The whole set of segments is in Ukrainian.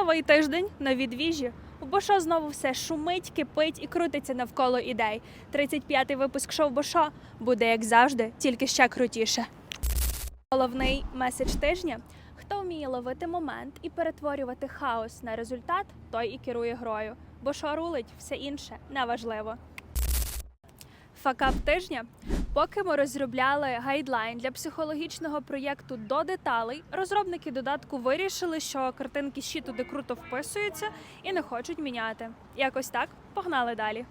Новий тиждень, нові двіжі. У Бошо знову все шумить, кипить і крутиться навколо ідей. 35-й випуск шоу Бошо буде, як завжди, тільки ще крутіше. Головний меседж тижня. Хто вміє ловити момент і перетворювати хаос на результат, той і керує грою. Бо що рулить, все інше неважливо. Факап тижня. Поки ми розробляли гайдлайн для психологічного проєкту до деталей, розробники додатку вирішили, що картинки ще туди круто вписуються і не хочуть міняти. Якось так погнали далі.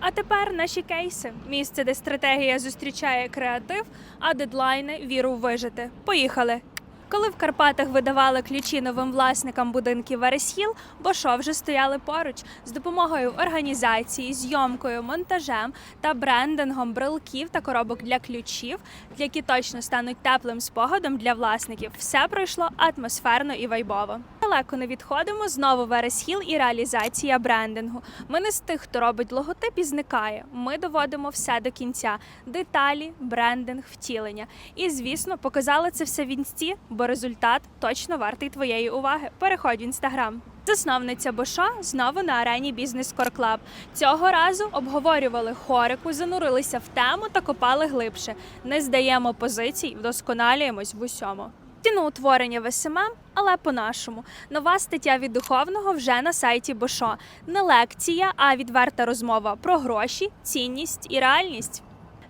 А тепер наші кейси місце, де стратегія зустрічає креатив, а дедлайни віру вижити. Поїхали. Коли в Карпатах видавали ключі новим власникам будинків Вересхіл, Бошо вже стояли поруч з допомогою організації, зйомкою, монтажем та брендингом брелків та коробок для ключів, які точно стануть теплим спогадом для власників. Все пройшло атмосферно і вайбово. Далеко не відходимо. Знову Вересхіл і реалізація брендингу. Ми не з тих, хто робить логотип і зникає. Ми доводимо все до кінця: деталі, брендинг, втілення. І звісно, показали це все в інсті, бо результат точно вартий твоєї уваги. Переходь в інстаграм. Засновниця Боша знову на арені Бізнес Кор Клаб. Цього разу обговорювали хорику, занурилися в тему та копали глибше. Не здаємо позицій, вдосконалюємось в усьому. Ціноутворення в СММ, але по-нашому. Нова стаття від духовного вже на сайті Бошо. Не лекція, а відверта розмова про гроші, цінність і реальність.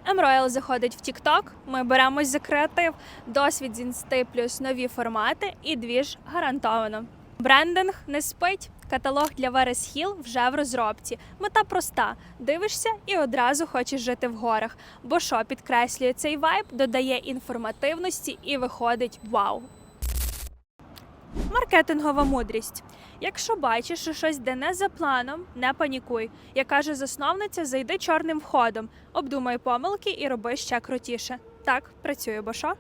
Емройл заходить в TikTok, Ми беремось за креатив, досвід з інсти плюс нові формати і двіж гарантовано. Брендинг не спить. Каталог для Верес Хіл вже в розробці. Мета проста: дивишся і одразу хочеш жити в горах. Бо що підкреслює цей вайб, додає інформативності і виходить вау. Маркетингова мудрість. Якщо бачиш, що щось йде не за планом, не панікуй. Як каже засновниця, зайди чорним входом, обдумай помилки і роби ще крутіше. Так працює Бошо.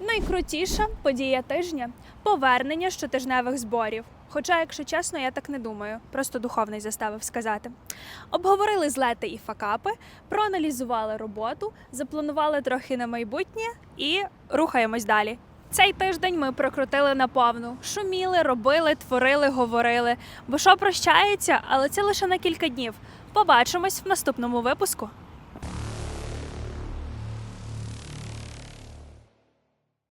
Найкрутіша подія тижня повернення щотижневих зборів. Хоча, якщо чесно, я так не думаю, просто духовний заставив сказати. Обговорили злети і факапи, проаналізували роботу, запланували трохи на майбутнє і рухаємось далі. Цей тиждень ми прокрутили наповну. Шуміли, робили, творили, говорили. Бо що прощається, але це лише на кілька днів. Побачимось в наступному випуску.